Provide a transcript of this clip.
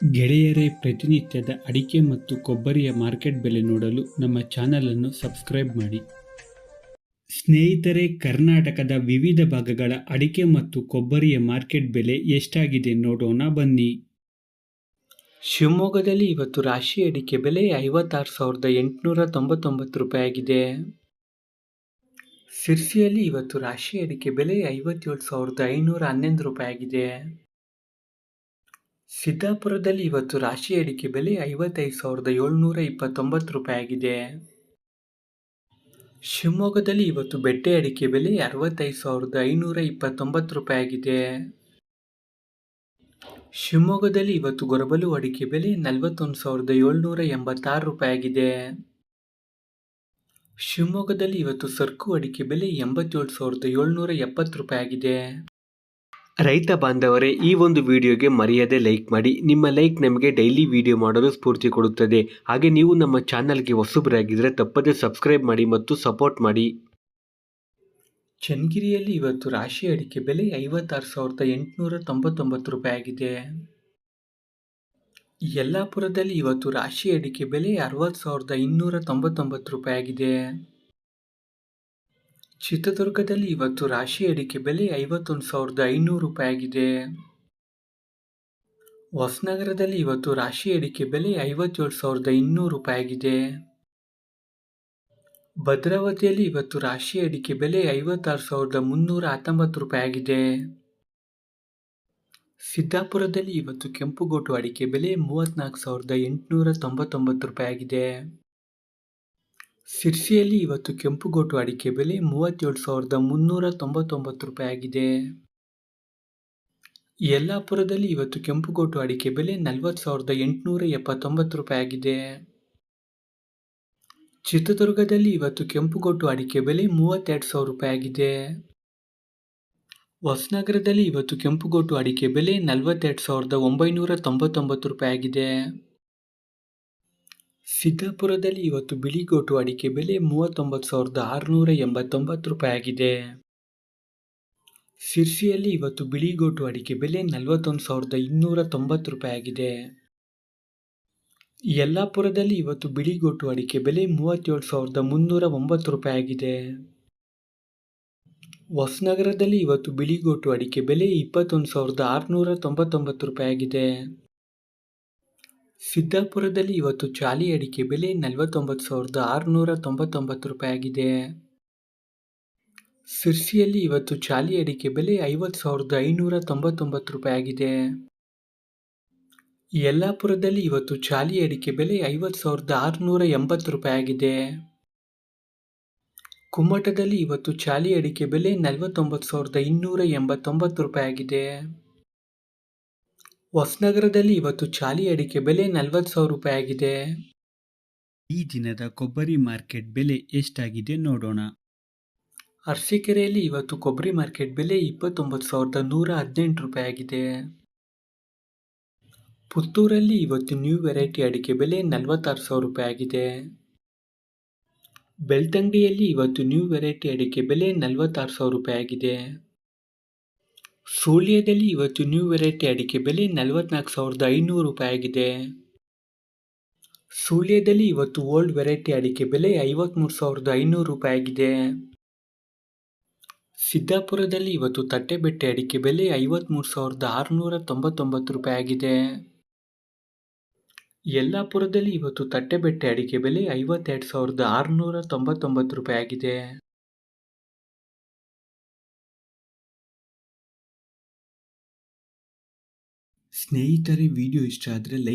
ಗೆಳೆಯರೇ, ಪ್ರತಿನಿತ್ಯದ ಅಡಿಕೆ ಮತ್ತು ಕೊಬ್ಬರಿಯ ಮಾರ್ಕೆಟ್ ಬೆಲೆ ನೋಡಲು ನಮ್ಮ ಚಾನಲನ್ನು ಸಬ್ಸ್ಕ್ರೈಬ್ ಮಾಡಿ. ಸ್ನೇಹಿತರೆ, ಕರ್ನಾಟಕದ ವಿವಿಧ ಭಾಗಗಳ ಅಡಿಕೆ ಮತ್ತು ಕೊಬ್ಬರಿಯ ಮಾರ್ಕೆಟ್ ಬೆಲೆ ಎಷ್ಟಾಗಿದೆ ನೋಡೋಣ ಬನ್ನಿ. ಶಿವಮೊಗ್ಗದಲ್ಲಿ ಇವತ್ತು ರಾಶಿ ಅಡಿಕೆ ಬೆಲೆ ಐವತ್ತಾರು ಸಾವಿರದ ಎಂಟುನೂರ ತೊಂಬತ್ತೊಂಬತ್ತು ರೂಪಾಯಿ ಆಗಿದೆ ಸಿರ್ಸಿಯಲ್ಲಿ ಇವತ್ತು ರಾಶಿ ಅಡಿಕೆ ಬೆಲೆ ಐವತ್ತೇಳು ಸಾವಿರದ ಐನೂರ ಹನ್ನೊಂದು ರೂಪಾಯಿ ಆಗಿದೆ ಸಿದ್ದಾಪುರದಲ್ಲಿ ಇವತ್ತು ರಾಶಿ ಅಡಿಕೆ ಬೆಲೆ ಐವತ್ತೈದು ಸಾವಿರದ ಏಳ್ನೂರ ಇಪ್ಪತ್ತೊಂಬತ್ತು ರೂಪಾಯಿ ಆಗಿದೆ. ಶಿವಮೊಗ್ಗದಲ್ಲಿ ಇವತ್ತು ಬೆಟ್ಟೆ ಅಡಿಕೆ ಬೆಲೆ ಅರವತ್ತೈದು ಸಾವಿರದ ಐನೂರ ಇಪ್ಪತ್ತೊಂಬತ್ತು ರೂಪಾಯಿ ಆಗಿದೆ. ಶಿವಮೊಗ್ಗದಲ್ಲಿ ಇವತ್ತು ಗೊರಬಲು ಅಡಿಕೆ ಬೆಲೆ ನಲವತ್ತೊಂದು ಸಾವಿರದ ಏಳ್ನೂರ ಎಂಬತ್ತಾರು ರೂಪಾಯಿ ಆಗಿದೆ. ಶಿವಮೊಗ್ಗದಲ್ಲಿ ಇವತ್ತು ಸರ್ಕು ಅಡಿಕೆ ಬೆಲೆ ಎಂಬತ್ತೇಳು ಸಾವಿರದ ಏಳ್ನೂರ ಎಪ್ಪತ್ತು ರೂಪಾಯಿ ಆಗಿದೆ. ರೈತ ಬಾಂಧವರೇ, ಈ ಒಂದು ವಿಡಿಯೋಗೆ ಮರೆಯದೆ ಲೈಕ್ ಮಾಡಿ. ನಿಮ್ಮ ಲೈಕ್ ನಮಗೆ ಡೈಲಿ ವಿಡಿಯೋ ಮಾಡಲು ಸ್ಫೂರ್ತಿ ಕೊಡುತ್ತದೆ. ಹಾಗೆ ನೀವು ನಮ್ಮ ಚಾನಲ್ಗೆ ಹೊಸಬರಾಗಿದ್ದರೆ ತಪ್ಪದೆ ಸಬ್ಸ್ಕ್ರೈಬ್ ಮಾಡಿ ಮತ್ತು ಸಪೋರ್ಟ್ ಮಾಡಿ. ಚನ್ನಗಿರಿಯಲ್ಲಿ ಇವತ್ತು ರಾಶಿ ಅಡಿಕೆ ಬೆಲೆ ಐವತ್ತಾರು ಸಾವಿರದ ಎಂಟುನೂರ ತೊಂಬತ್ತೊಂಬತ್ತು ರೂಪಾಯಿ ಆಗಿದೆ. ಯಲ್ಲಾಪುರದಲ್ಲಿ ಇವತ್ತು ರಾಶಿ ಅಡಿಕೆ ಬೆಲೆ ಅರವತ್ತು ಸಾವಿರದ ಇನ್ನೂರ ತೊಂಬತ್ತೊಂಬತ್ತು ರೂಪಾಯಿ ಆಗಿದೆ. ಚಿತ್ರದುರ್ಗದಲ್ಲಿ ಇವತ್ತು ರಾಶಿ ಅಡಿಕೆ ಬೆಲೆ ಐವತ್ತೊಂದು ಸಾವಿರದ ಐನೂರು ರೂಪಾಯಿ ಆಗಿದೆ. ಹೊಸನಗರದಲ್ಲಿ ಇವತ್ತು ರಾಶಿ ಅಡಿಕೆ ಬೆಲೆ ಐವತ್ತೇಳು ಸಾವಿರದ ಇನ್ನೂರು ರೂಪಾಯಿ ಆಗಿದೆ. ಭದ್ರಾವತಿಯಲ್ಲಿ ಇವತ್ತು ರಾಶಿ ಅಡಿಕೆ ಬೆಲೆ ಐವತ್ತಾರು ಸಾವಿರದ ಮುನ್ನೂರ ಹತ್ತೊಂಬತ್ತು ರೂಪಾಯಿ ಆಗಿದೆ. ಸಿದ್ದಾಪುರದಲ್ಲಿ ಇವತ್ತು ಕೆಂಪುಗೋಟು ಅಡಿಕೆ ಬೆಲೆ ಮೂವತ್ತ್ನಾಲ್ಕು ಸಾವಿರದ ಎಂಟುನೂರ ತೊಂಬತ್ತೊಂಬತ್ತು ರೂಪಾಯಿ ಆಗಿದೆ. ಸಿರ್ಸಿಯಲ್ಲಿ ಇವತ್ತು ಕೆಂಪುಗೋಟು ಅಡಿಕೆ ಬೆಲೆ ಮೂವತ್ತೇಳು ಸಾವಿರದ ಮುನ್ನೂರ ತೊಂಬತ್ತೊಂಬತ್ತು ರೂಪಾಯಿ ಆಗಿದೆ. ಯಲ್ಲಾಪುರದಲ್ಲಿ ಇವತ್ತು ಕೆಂಪುಗೋಟು ಅಡಿಕೆ ಬೆಲೆ ನಲವತ್ತು ಸಾವಿರದ ಎಂಟುನೂರ ಎಪ್ಪತ್ತೊಂಬತ್ತು ರೂಪಾಯಿ ಆಗಿದೆ. ಚಿತ್ರದುರ್ಗದಲ್ಲಿ ಇವತ್ತು ಕೆಂಪುಗೋಟು ಅಡಿಕೆ ಬೆಲೆ ಮೂವತ್ತೆರಡು ಸಾವಿರ ರೂಪಾಯಿ ಆಗಿದೆ. ಹೊಸನಗರದಲ್ಲಿ ಇವತ್ತು ಕೆಂಪುಗೋಟು ಅಡಿಕೆ ಬೆಲೆ ನಲವತ್ತೆರಡು ಸಾವಿರದ ಒಂಬೈನೂರ ತೊಂಬತ್ತೊಂಬತ್ತು ರೂಪಾಯಿ ಆಗಿದೆ. ಸಿದ್ದಾಪುರದಲ್ಲಿ ಇವತ್ತು ಬಿಳಿಗೋಟು ಅಡಿಕೆ ಬೆಲೆ ಮೂವತ್ತೊಂಬತ್ತು ಸಾವಿರದ ಆರುನೂರ ಎಂಬತ್ತೊಂಬತ್ತು ರೂಪಾಯಿ ಆಗಿದೆ ಸಿರ್ಸಿಯಲ್ಲಿ ಇವತ್ತು ಬಿಳಿಗೋಟು ಅಡಿಕೆ ಬೆಲೆ ನಲವತ್ತೊಂದು ಸಾವಿರದ ಇನ್ನೂರ ತೊಂಬತ್ತು ರೂಪಾಯಿ ಆಗಿದೆ ಯಲ್ಲಾಪುರದಲ್ಲಿ ಇವತ್ತು ಬಿಳಿಗೋಟು ಅಡಿಕೆ ಬೆಲೆ ಮೂವತ್ತೇಳು ಸಾವಿರದ ಮುನ್ನೂರ ಒಂಬತ್ತು ರೂಪಾಯಿ ಆಗಿದೆ ಹೊಸನಗರದಲ್ಲಿ ಇವತ್ತು ಬಿಳಿಗೋಟು ಅಡಿಕೆ ಬೆಲೆ ಇಪ್ಪತ್ತೊಂದು ಸಾವಿರದ ಆರುನೂರ ತೊಂಬತ್ತೊಂಬತ್ತು ರೂಪಾಯಿ ಆಗಿದೆ ಸಿದ್ದಾಪುರದಲ್ಲಿ ಇವತ್ತು ಚಾಲಿ ಅಡಿಕೆ ಬೆಲೆ ನಲವತ್ತೊಂಬತ್ತು ಸಾವಿರದ ಆರುನೂರ ತೊಂಬತ್ತೊಂಬತ್ತು ರೂಪಾಯಿ ಆಗಿದೆ ಸಿರ್ಸಿಯಲ್ಲಿ ಇವತ್ತು ಚಾಲಿ ಅಡಿಕೆ ಬೆಲೆ ಐವತ್ತು ಸಾವಿರದ ಐನೂರ ತೊಂಬತ್ತೊಂಬತ್ತು ರೂಪಾಯಿ ಆಗಿದೆ ಯಲ್ಲಾಪುರದಲ್ಲಿ ಇವತ್ತು ಚಾಲಿ ಅಡಿಕೆ ಬೆಲೆ ಐವತ್ತು ಸಾವಿರದ ಆರುನೂರ ಎಂಬತ್ತು ರೂಪಾಯಿ ಆಗಿದೆ ಕುಮ್ಮಟದಲ್ಲಿ ಇವತ್ತು ಚಾಲಿ ಅಡಿಕೆ ಬೆಲೆ ನಲವತ್ತೊಂಬತ್ತು ಸಾವಿರದ ಇನ್ನೂರ ಎಂಬತ್ತೊಂಬತ್ತು ರೂಪಾಯಿ ಆಗಿದೆ ಹೊಸನಗರದಲ್ಲಿ ಇವತ್ತು ಚಾಲಿ ಅಡಿಕೆ ಬೆಲೆ ನಲವತ್ತು ಸಾವಿರ ರೂಪಾಯಿ ಆಗಿದೆ. ಈ ದಿನದ ಕೊಬ್ಬರಿ ಮಾರ್ಕೆಟ್ ಬೆಲೆ ಎಷ್ಟಾಗಿದೆ ನೋಡೋಣ. ಅರಸೀಕೆರೆಯಲ್ಲಿ ಇವತ್ತು ಕೊಬ್ಬರಿ ಮಾರ್ಕೆಟ್ ಬೆಲೆ ಇಪ್ಪತ್ತೊಂಬತ್ತು ಸಾವಿರದ ನೂರ ಹದಿನೆಂಟು ರೂಪಾಯಿ ಆಗಿದೆ. ಪುತ್ತೂರಲ್ಲಿ ಇವತ್ತು ನ್ಯೂ ವೆರೈಟಿ ಅಡಿಕೆ ಬೆಲೆ ನಲವತ್ತಾರು ಸಾವಿರ ರೂಪಾಯಿ ಆಗಿದೆ. ಬೆಳ್ತಂಗಡಿಯಲ್ಲಿ ಇವತ್ತು ನ್ಯೂ ವೆರೈಟಿ ಅಡಿಕೆ ಬೆಲೆ ನಲವತ್ತಾರು ಸಾವಿರ ರೂಪಾಯಿ ಆಗಿದೆ. ಸುಳ್ಯದಲ್ಲಿ ಇವತ್ತು ನ್ಯೂ ವೆರೈಟಿ ಅಡಿಕೆ ಬೆಲೆ ನಲವತ್ನಾಲ್ಕು ಸಾವಿರದ ಐನೂರು ರೂಪಾಯಿ ಆಗಿದೆ. ಸುಳ್ಯದಲ್ಲಿ ಇವತ್ತು ಓಲ್ಡ್ ವೆರೈಟಿ ಅಡಿಕೆ ಬೆಲೆ ಐವತ್ತ್ಮೂರು ಸಾವಿರದ ಐನೂರು ರೂಪಾಯಿ ಆಗಿದೆ. ಸಿದ್ದಾಪುರದಲ್ಲಿ ಇವತ್ತು ತಟ್ಟೆಬೆಟ್ಟೆ ಅಡಿಕೆ ಬೆಲೆ ಐವತ್ತ್ಮೂರು ಸಾವಿರದ ಆರುನೂರ ತೊಂಬತ್ತೊಂಬತ್ತು ರೂಪಾಯಿ ಆಗಿದೆ. ಯಲ್ಲಾಪುರದಲ್ಲಿ ಇವತ್ತು ತಟ್ಟೆಬೆಟ್ಟೆ ಅಡಿಕೆ ಬೆಲೆ ಐವತ್ತೆರಡು ಸಾವಿರದ ಆರುನೂರ ತೊಂಬತ್ತೊಂಬತ್ತು ರೂಪಾಯಿ ಆಗಿದೆ. ಸ್ನೇಹಿತರೆ ವಿಡಿಯೋ ಇಷ್ಟ ಆದರೆ ಲೈಕ್